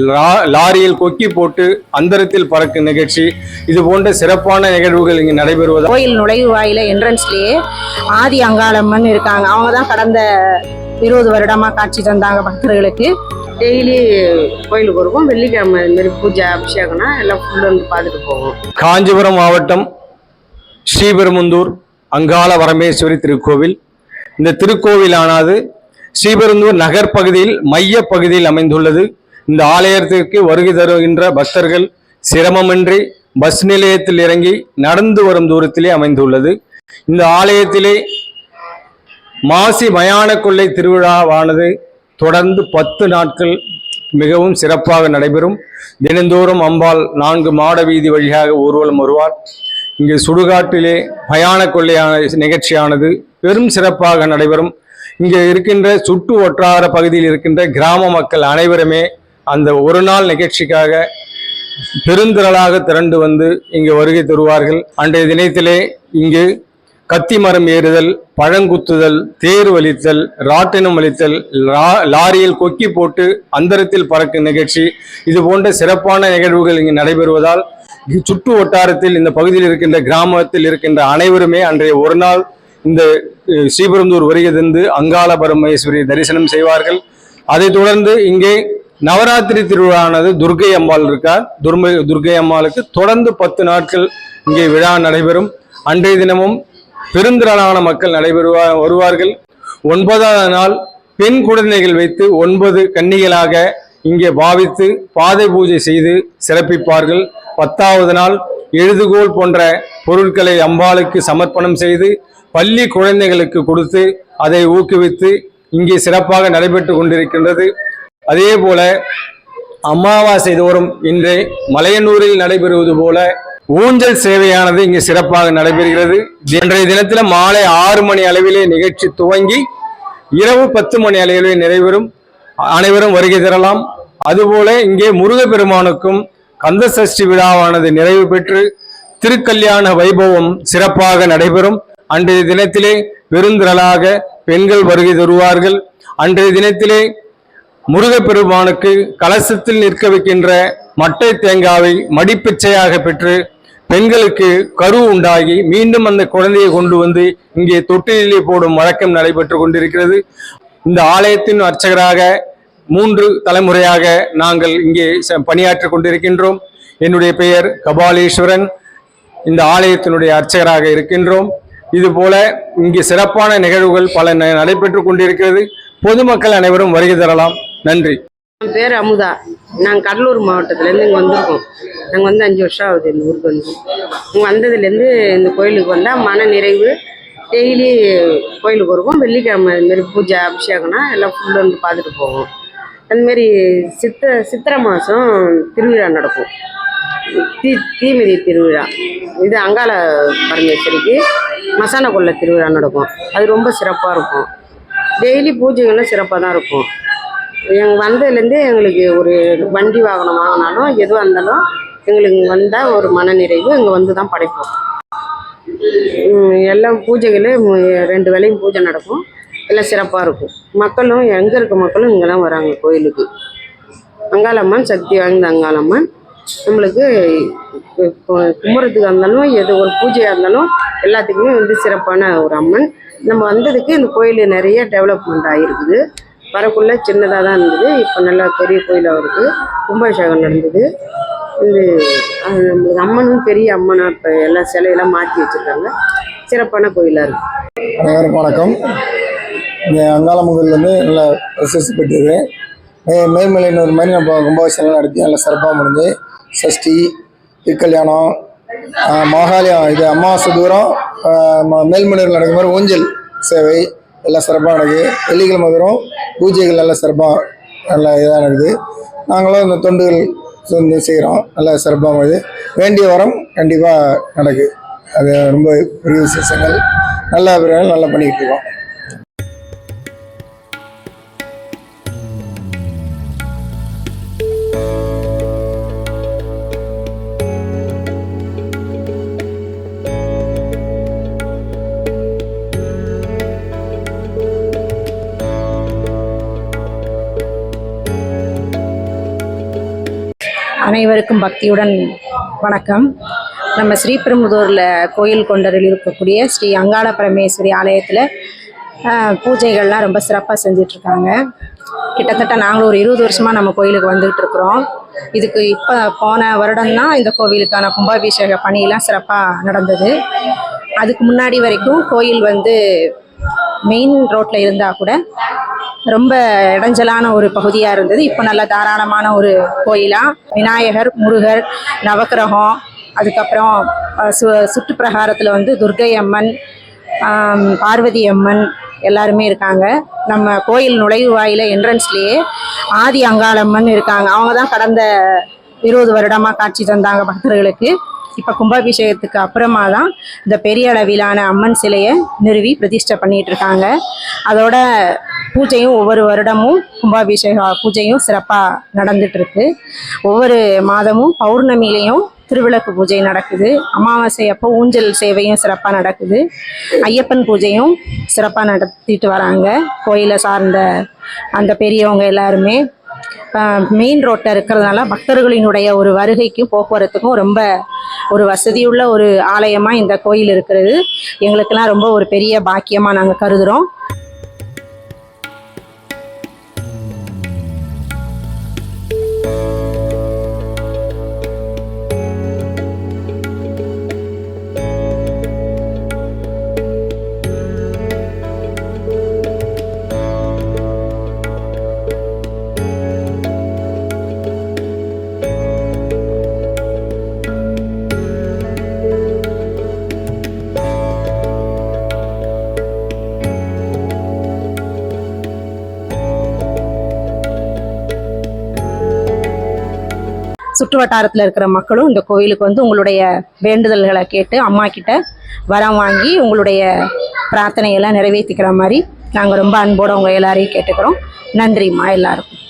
லா- லாரியில் கொக்கி போட்டு அந்தரத்தில் பறக்கும் நிகழ்ச்சி. இது போன்ற சிறப்பான நிகழ்வுகள் இங்கு நடைபெறுவதால் கோயில் நுழைவு வாயில என்ட்ரன்ஸ்லயே ஆதி அங்காளம்மன் இருக்காங்க. அவங்க தான் கடந்த இருபது வருடமா காட்சி தந்தாங்க பக்தர்களுக்கு. டெய்லி கோயிலுக்கு வருவோம். வெள்ளிக்கிழமை இது மாதிரி பூஜை அபிஷேகம்னா எல்லாம் ஃபுல்லு வந்து பார்த்துட்டு போவோம். காஞ்சிபுரம் மாவட்டம் ஸ்ரீபெரும்புந்தூர் அங்காள வரமேஸ்வரி திருக்கோவில். இந்த திருக்கோவிலானது ஸ்ரீபெரும்புதூர் நகர் பகுதியில் மைய பகுதியில் அமைந்துள்ளது. இந்த ஆலயத்திற்கு வருகை தருகின்ற பக்தர்கள் சிரமமின்றி பஸ் நிலையத்தில் இறங்கி நடந்து வரும் தூரத்திலே அமைந்துள்ளது. இந்த ஆலயத்திலே மாசி மயான கொள்ளை திருவிழாவானது தொடர்ந்து பத்து நாட்கள் மிகவும் சிறப்பாக நடைபெறும். தினந்தோறும் அம்பாள் நான்கு மாட வீதி வழியாக ஊர்வலம் வருவார் இங்கு சுடுகாட்டிலே மயான கொள்ளையான நிகழ்ச்சியானது பெரும் சிறப்பாக நடைபெறும். இங்கே இருக்கின்ற சுற்று வட்டார பகுதியில் இருக்கின்ற கிராம மக்கள் அனைவருமே அந்த ஒரு நாள் நிகழ்ச்சிக்காக பெருந்திரளாக திரண்டு வந்து இங்கு வருகை தருவார்கள். அன்றைய தினத்திலே இங்கு கத்தி மரம் ஏறுதல் பழங்குத்துதல் தேர் வலித்தல் ராட்டினம் வலித்தல் லா- லாரியில் கொக்கி போட்டு அந்தரத்தில் பறக்கும் நிகழ்ச்சி. இது போன்ற சிறப்பான நிகழ்வுகள் இங்கு நடைபெறுவதால் சுற்று வட்டாரத்தில் இந்த பகுதியில் இருக்கின்ற கிராமத்தில் இருக்கின்ற அனைவருமே அன்றைய ஒரு நாள் இந்த அஹ், ஸ்ரீபெரும்புதூர் வருகை தந்து அங்காள பரமேஸ்வரி தரிசனம் செய்வார்கள். அதைத் தொடர்ந்து இங்கே நவராத்திரி திருவிழானது துர்க்கை அம்பாள் இருக்கார். துர்மை துர்கை அம்மாளுக்கு தொடர்ந்து பத்து நாட்கள் இங்கே விழா நடைபெறும். அன்றைய தினமும் பெருந்திரளான மக்கள் நடைபெறுவா வருவார்கள். ஒன்பதாவது நாள் பெண் குழந்தைகள் வைத்து ஒன்பது கன்னிகளாக இங்கே பாவித்து பாதை பூஜை செய்து சிறப்பிப்பார்கள். பத்தாவது நாள் எழுதுகோல் போன்ற பொருட்களை அம்பாளுக்கு சமர்ப்பணம் செய்து பள்ளி குழந்தைகளுக்கு கொடுத்து அதை ஊக்குவித்து இங்கே சிறப்பாக நடைபெற்று கொண்டிருக்கின்றது. அதே போல அமாவாசை தோறும் இன்று மலையனூரில் நடைபெறுவது போல ஊஞ்சல் சேவையானது இங்கு சிறப்பாக நடைபெறுகிறது. இன்றைய தினத்தில் மாலை ஆறு மணி அளவிலே நிகழ்ச்சி துவங்கி இரவு பத்து மணி அளவிலே நிறைவேறும். அனைவரும் வருகை தரலாம். அதுபோல இங்கே முருகப்பெருமானுக்கும் கந்த சஷ்டி விழாவானது நிறைவு பெற்று திருக்கல்யாண வைபவம் சிறப்பாக நடைபெறும். அன்றைய தினத்திலே பெருந்திரளாக பெண்கள் வருகை தருவார்கள். அன்றைய தினத்திலே முருகப்பெருமானுக்கு கலசத்தில் நிற்க வைக்கின்ற மட்டை தேங்காவை மடிப்பிச்சையாக பெற்று பெண்களுக்கு கரு உண்டாகி மீண்டும் அந்த குழந்தையை கொண்டு வந்து இங்கே தொட்டிலே போடும் வழக்கம் நடைபெற்று கொண்டிருக்கிறது. இந்த ஆலயத்தின் அர்ச்சகராக மூன்று தலைமுறையாக நாங்கள் இங்கே ச- கொண்டிருக்கின்றோம். என்னுடைய பெயர் கபாலீஸ்வரன். இந்த ஆலயத்தினுடைய அர்ச்சகராக இருக்கின்றோம். இதுபோல இங்கே சிறப்பான நிகழ்வுகள் பல ந- கொண்டிருக்கிறது. பொதுமக்கள் அனைவரும் வருகை தரலாம். நன்றி. என் பேர் அமுதா. நாங்கள் கடலூர் மாவட்டத்துலேருந்து இங்கே வந்திருக்கோம். நாங்கள் வந்து அஞ்சு வருஷம் ஆகுது இந்த ஊருக்கு வந்து. இங்கே வந்ததுலேருந்து இந்த கோயிலுக்கு வந்தால் மன நிறைவு. டெய்லி கோயிலுக்கு வருவோம். வெள்ளிக்கிழமை இது மாதிரி பூஜை அபிஷேகம்னா எல்லாம் ஃபுல்லு வந்து பார்த்துட்டு போவோம். அதுமாரி சித்த சித்திரை மாதம் திருவிழா நடக்கும். தீ தீமிதி திருவிழா. இது அங்காள பரமேஸ்வரிக்கு மசான கொள்ளை திருவிழா நடக்கும். அது ரொம்ப சிறப்பாக இருக்கும். டெய்லி பூஜைகளும் சிறப்பாக தான் இருக்கும். எங்கள் வந்ததுலேருந்து எங்களுக்கு ஒரு வண்டி வாகனம் வாங்கினாலும் எதுவாக இருந்தாலும் எங்களுக்கு வந்தால் ஒரு மனநிறைவு இங்கே வந்து தான் படைப்போம் எல்லாம் பூஜைகளும் ரெண்டு வேளையும் பூஜை நடக்கும். எல்லாம் சிறப்பாக இருக்கும். மக்களும் எங்கே இருக்க மக்களும் இங்கெல்லாம் வராங்க கோயிலுக்கு. அங்காளம்மன் சக்தி வாய்ந்த அங்காளம்மன். நம்மளுக்கு கும்புறத்துக்கு இருந்தாலும் எது ஒரு பூஜையாக இருந்தாலும் எல்லாத்துக்குமே வந்து சிறப்பான ஒரு அம்மன். நம்ம வந்ததுக்கு இந்த கோயில் நிறைய டெவலப்மெண்ட் ஆகிருக்குது வரக்குள்ளே சின்னதாக தான் இருந்தது. இப்போ நல்லா பெரிய கோயிலாக இருக்குது கும்பாபிஷேகம் நடந்தது. இது நம்மளுக்கு அம்மனும் பெரிய அம்மனாக இப்போ எல்லா சிலையெல்லாம் மாற்றி வச்சுருக்காங்க. சிறப்பான கோயிலாக இருக்குது அனைவருக்கும் வணக்கம். இங்கே அங்காளமுகர்லேருந்து நல்லா ரிசர்ச் பெற்றிருக்கேன் மே மேல்மலையினூர் மாதிரி நம்ம கும்பாபிஷேகம் நடத்தி நல்லா சிறப்பாக முடிஞ்சு சஷ்டி திருக்கல்யாணம் ஆஹ் இது அமாவாசை தூரம் மேல்மலையில் மேல்மலையூர் நடக்கிற மாதிரி ஊஞ்சல் சேவை எல்லாம் சிறப்பாக நடக்குது. வெள்ளிக்கிழமை தூரம் பூஜைகள் நல்லா சிறப்பாக நல்லா இதாக நடக்குது. நாங்களும் இந்த தொண்டுகள் வந்து செய்கிறோம். நல்லா சிறப்பாக இது. வேண்டிய வரம் கண்டிப்பாக நடக்குது அது ரொம்ப பெரிய விசேஷங்கள். நல்லா நல்லா பண்ணிக்கிட்டு இருக்கோம். அனைவருக்கும் பக்தியுடன் வணக்கம். நம்ம ஸ்ரீபெரும்புதூரில் கோயில் கொண்டரில் இருக்கக்கூடிய ஸ்ரீ அங்காள பரமேஸ்வரி ஆலயத்தில் பூஜைகள்லாம் ரொம்ப சிறப்பாக செஞ்சிட்ருக்காங்க. கிட்டத்தட்ட நாங்களும் ஒரு இருபது வருஷமாக நம்ம கோயிலுக்கு வந்துகிட்டு இருக்கிறோம் இதுக்கு இப்போ போன வருடம்தான் இந்த கோவிலுக்கான கும்பாபிஷேக பணியெல்லாம் சிறப்பாக நடந்தது. அதுக்கு முன்னாடி வரைக்கும் கோயில் வந்து மெயின் ரோட்டில் இருந்தால் கூட ரொம்ப இடைஞ்சலான ஒரு பகுதியாக இருந்தது. இப்போ நல்ல தாராளமான ஒரு கோயிலாக விநாயகர் முருகர் நவக்கிரகம் அதுக்கப்புறம் சு சுற்றுப்பிரகாரத்தில் வந்து துர்க்கை அம்மன் பார்வதி அம்மன் எல்லாருமே இருக்காங்க. நம்ம கோயில் நுழைவு வாயில என்ட்ரன்ஸ்லேயே ஆதி அங்காளம்மன் இருக்காங்க. அவங்க தான் கடந்த இருபது வருடமாக காட்சி தந்தாங்க பக்தர்களுக்கு. இப்போ கும்பாபிஷேகத்துக்கு அப்புறமா தான் இந்த பெரிய அளவிலான அம்மன் சிலையை நிறுவி பிரதிஷ்டை பண்ணிகிட்டு இருக்காங்க. அதோட பூஜையும் ஒவ்வொரு வருடமும் கும்பாபிஷேக பூஜையும் சிறப்பாக நடந்துட்டு இருக்கு ஒவ்வொரு மாதமும் பௌர்ணமிலையும் திருவிளக்கு பூஜை நடக்குது. அமாவாசை அப்போ ஊஞ்சல் சேவையும் சிறப்பாக நடக்குது. ஐயப்பன் பூஜையும் சிறப்பாக நடத்திட்டு வராங்க. கோயிலை சார்ந்த அந்த பெரியவங்க எல்லாருமே. மெயின் ரோட்டில் இருக்கிறதுனால பக்தர்களினுடைய ஒரு வருகைக்கும் போக்குவரத்துக்கும் ரொம்ப ஒரு வசதியுள்ள ஒரு ஆலயமாக இந்த கோயில் இருக்கிறது. எங்களுக்கெல்லாம் ரொம்ப ஒரு பெரிய பாக்கியமாக நாங்கள் கருதுகிறோம் சுற்று வட்டாரத்தில் இருக்கிற மக்களும் இந்த கோயிலுக்கு வந்து உங்களுடைய வேண்டுதல்களை கேட்டு அம்மா கிட்ட வரம் வாங்கி உங்களுடைய பிரார்த்தனையெல்லாம் நிறைவேற்றிக்கிற மாதிரி நாங்கள் ரொம்ப அன்போடு உங்கள் எல்லாரையும் கேட்டுக்கிறோம். நன்றிம்மா எல்லாருக்கும்.